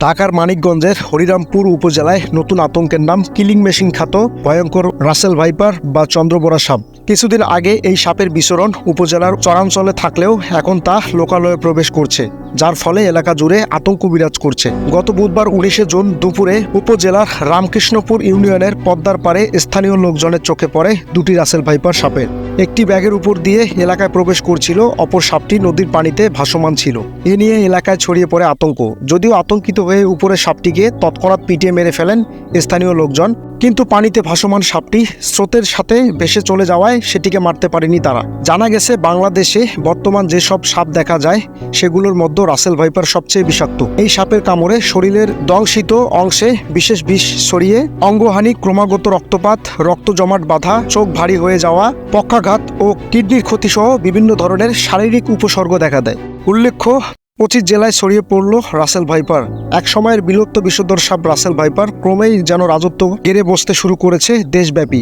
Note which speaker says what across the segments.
Speaker 1: ঢাকার মানিকগঞ্জের হরিরামপুর উপজেলায় নতুন আতঙ্কের নাম কিলিং মেশিন খ্যাত ভয়ঙ্কর রাসেল ভাইপার বা চন্দ্রবোরা সাপ। কিছুদিন আগে এই সাপের বিচরণ উপজেলার চরাঞ্চলে থাকলেও এখন তা লোকালয়ে প্রবেশ করছে, যার ফলে এলাকা জুড়ে আতঙ্ক বিরাজ করছে। গত বুধবার উনিশে জুন দুপুরে উপজেলার রামকৃষ্ণপুর ইউনিয়নের পদ্মার পারে স্থানীয় লোকজনের চোখে পড়ে দুটি রাসেল ভাইপার সাপের। একটি ব্যাগের উপর দিয়ে এলাকায় প্রবেশ করছিল, অপর সাপটি নদীর পানিতে ভাসমান ছিল। এ নিয়ে এলাকায় ছড়িয়ে পড়ে আতঙ্ক, যদিও আতঙ্কিত হয়ে উপরে সাপটিকে তৎক্ষণাৎ পিটিয়ে মেরে ফেলেন স্থানীয় লোকজন। কিন্তু পানিতে ভাসমান সাপটি স্রোতের সাথে ভেসে চলে যাওয়ায় সেটিকে মারতে পারেনি তারা। জানা গেছে, বাংলাদেশে বর্তমান যেসব সাপ দেখা যায়, সেগুলোর মধ্যে রাসেল ভাইপার সবচেয়ে বিষাক্ত। এই সাপের কামড়ে শরীরের দংশিত অংশে বিশেষ বিষ ছড়িয়ে অঙ্গহানি, ক্রমাগত রক্তপাত, রক্ত জমাট বাঁধা, চোখ ভারী হয়ে যাওয়া, পক্ষাঘাত ও কিডনির ক্ষতিসহ বিভিন্ন ধরনের শারীরিক উপসর্গ দেখা দেয়। উল্লেখ্য পঁচিশ জেলায় ছড়িয়ে পড়ল রাসেল ভাইপার। এক সময়ের বিলুপ্ত বিশুদ্ধর সাপ রাসেল ভাইপার ক্রমেই যেন রাজত্ব গেড়ে বসতে শুরু করেছে দেশব্যাপী।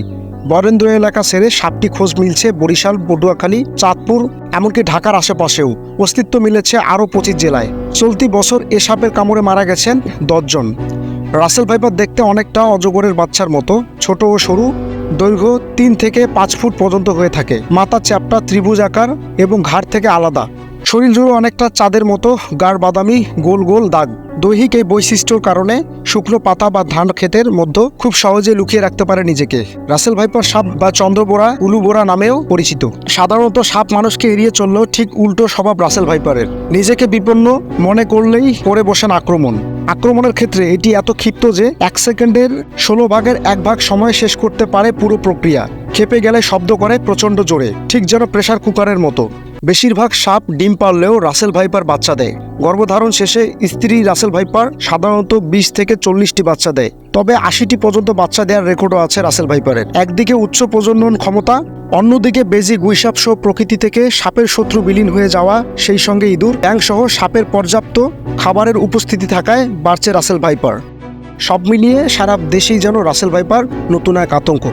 Speaker 1: বরেন্দ্র এলাকা ছেড়ে সাপটি খোঁজ মিলছে বরিশাল, পটুয়াখালী, চাঁদপুর, এমনকি ঢাকার আশেপাশেও। অস্তিত্ব মিলেছে আরও পঁচিশ জেলায়। চলতি বছর এ সাপের কামড়ে মারা গেছেন দশজন। রাসেল ভাইপার দেখতে অনেকটা অজগরের বাচ্চার মতো, ছোট ও সরু, দৈর্ঘ্য তিন থেকে পাঁচ ফুট পর্যন্ত হয়ে থাকে। মাথা চ্যাপটা ত্রিভুজ আকার এবং ঘাড় থেকে আলাদা। শরীর জুড়ে অনেকটা চাঁদের মতো গাঢ় বাদামি, গোল গোল দাগ। দৈহিক এই বৈশিষ্ট্যর কারণে শুকনো পাতা বা ধান ক্ষেতের মধ্যে খুব সহজে লুকিয়ে রাখতে পারে নিজেকে। রাসেল ভাইপার সাপ বা চন্দ্রবোরা, উলুবোরা নামেও পরিচিত। সাধারণত সাপ মানুষকে এড়িয়ে চললেও ঠিক উল্টো স্বভাব রাসেল ভাইপারের। নিজেকে বিপন্ন মনে করলেই করে বসেন আক্রমণ। আক্রমণের ক্ষেত্রে এটি এত ক্ষিপ্ত যে এক সেকেন্ডের ষোলো ভাগের এক ভাগ সময় শেষ করতে পারে পুরো প্রক্রিয়া। খেপে গেলে শব্দ করে প্রচণ্ড জোরে, ঠিক যেন প্রেসার কুকারের মতো। বেশিরভাগ সাপ ডিম পারলেও রাসেল ভাইপার বাচ্চা দেয়। গর্ভধারণ শেষে স্ত্রী রাসেল ভাইপার সাধারণত বিশ থেকে চল্লিশটি বাচ্চা দেয়। তবে আশিটি পর্যন্ত বাচ্চা দেওয়ার রেকর্ডও আছে রাসেল ভাইপারের। একদিকে উচ্চ প্রজনন ক্ষমতা, অন্যদিকে বেজি গুইসাপ সহ প্রকৃতি থেকে সাপের শত্রু বিলীন হয়ে যাওয়া, সেই সঙ্গে ইঁদুর সহ সাপের পর্যাপ্ত খাবারের উপস্থিতি থাকায় বাড়ছে রাসেল ভাইপার। সব মিলিয়ে সারা দেশেই যেন রাসেল ভাইপার নতুন এক আতঙ্ক।